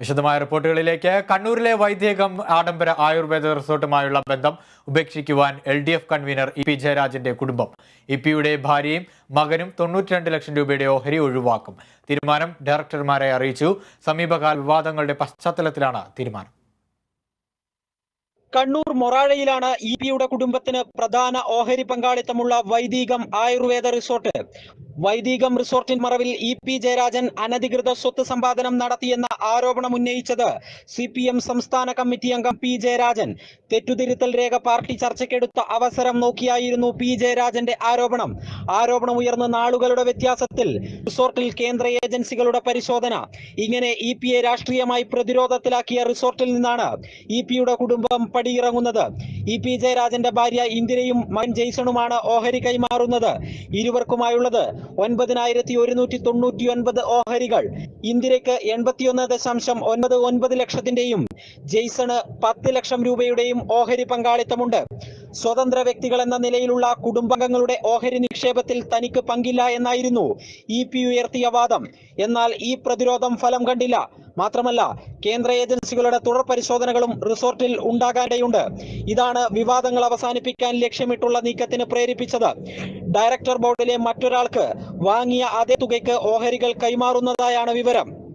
വിശദമായ റിപ്പോർട്ടുകളിലേക്ക്. കണ്ണൂരിലെ വൈദ്യകം ആഡംബര ആയുർവേദ റിസോർട്ടുമായുള്ള ബന്ധം ഉപേക്ഷിക്കുവാൻ L D F convener E P ജയരാജന്റെ കുടുംബം. ഇ പിയുടെ ഭാര്യയും മകനും തൊണ്ണൂറ്റിരണ്ട് ലക്ഷം രൂപയുടെ ഓഹരി ഒഴിവാക്കും. തീരുമാനം ഡയറക്ടർമാരെ അറിയിച്ചു. സമീപകാല വിവാദങ്ങളുടെ പശ്ചാത്തലത്തിലാണ് തീരുമാനം. കണ്ണൂർ മൊറാഴയിലാണ് ഇ പിയുടെ കുടുംബത്തിന് പ്രധാന ഓഹരി പങ്കാളിത്തമുള്ള വൈദികം ആയുർവേദ റിസോർട്ട്. വൈദികം റിസോർട്ടിൻ മറവിൽ ഇ പി ജയരാജൻ അനധികൃത സ്വത്ത് സമ്പാദനം നടത്തിയെന്ന ആരോപണം ഉന്നയിച്ചത് സി പി എം സംസ്ഥാന കമ്മിറ്റി അംഗം പി ജയരാജൻ. തെറ്റുതിരുത്തൽ രേഖ പാർട്ടി ചർച്ചയ്ക്കെടുത്ത അവസരം നോക്കിയായിരുന്നു പി ജയരാജന്റെ ആരോപണം. ആരോപണം ഉയർന്ന നാളുകളുടെ വ്യത്യാസത്തിൽ റിസോർട്ടിൽ കേന്ദ്ര ഏജൻസികളുടെ പരിശോധന. ഇങ്ങനെ ഇ പിയെ രാഷ്ട്രീയമായി പ്രതിരോധത്തിലാക്കിയ റിസോർട്ടിൽ നിന്നാണ് ഇ പിയുടെ കുടുംബം പടിയിറങ്ങുന്നത്. ഇ പി ജയരാജന്റെ ഭാര്യ ഇന്ദിരയും മകൻ ജെയ്സണുമാണ് ഓഹരി കൈമാറുന്നത്. ഇരുവർക്കുമായുള്ളത് ഒൻപതിനായിരത്തി ഒരുന്നൂറ്റി തൊണ്ണൂറ്റി ഒൻപത് ഓഹരികൾ. ഇന്ദിരയ്ക്ക് എൺപത്തിയൊന്ന് ദശാംശം ഒൻപത് ഒൻപത് ലക്ഷത്തിന്റെയും ജെയ്സണ് പത്ത് ലക്ഷം രൂപയുടെയും ഓഹരി പങ്കാളിത്തമുണ്ട്. സ്വതന്ത്ര വ്യക്തികൾ എന്ന നിലയിലുള്ള കുടുംബാംഗങ്ങളുടെ ഓഹരി നിക്ഷേപത്തിൽ തനിക്ക് പങ്കില്ല എന്നായിരുന്നു ഇ പി ഉയർത്തിയ വാദം. എന്നാൽ ഈ പ്രതിരോധം ഫലം കണ്ടില്ല. മാത്രമല്ല കേന്ദ്ര ഏജൻസികളുടെ തുടർ പരിശോധനകളും റിസോർട്ടിൽ ഉണ്ടാകാനിടയുണ്ട്. ഇതാണ് വിവാദങ്ങൾ അവസാനിപ്പിക്കാൻ ലക്ഷ്യമിട്ടുള്ള നീക്കത്തിന് പ്രേരിപ്പിച്ചത്. ഡയറക്ടർ ബോർഡിലെ മറ്റൊരാൾക്ക് വാങ്ങിയ അതേ തുകയ്ക്ക് ഓഹരികൾ കൈമാറുന്നതായാണ് വിവരം.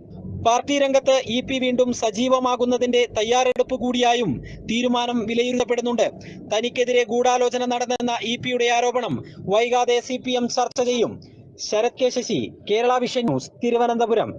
പാർട്ടി രംഗത്ത് ഇ പി വീണ്ടും സജീവമാകുന്നതിന്റെ തയ്യാറെടുപ്പ് കൂടിയായും തീരുമാനം വിലയിരുത്തപ്പെടുന്നുണ്ട്. തനിക്കെതിരെ ഗൂഢാലോചന നടന്നെന്ന ഇ പിയുടെ ആരോപണം വൈകാതെ സി ചർച്ച ചെയ്യും. Sharath K Sasi Kerala vision news Thiruvananthapuram.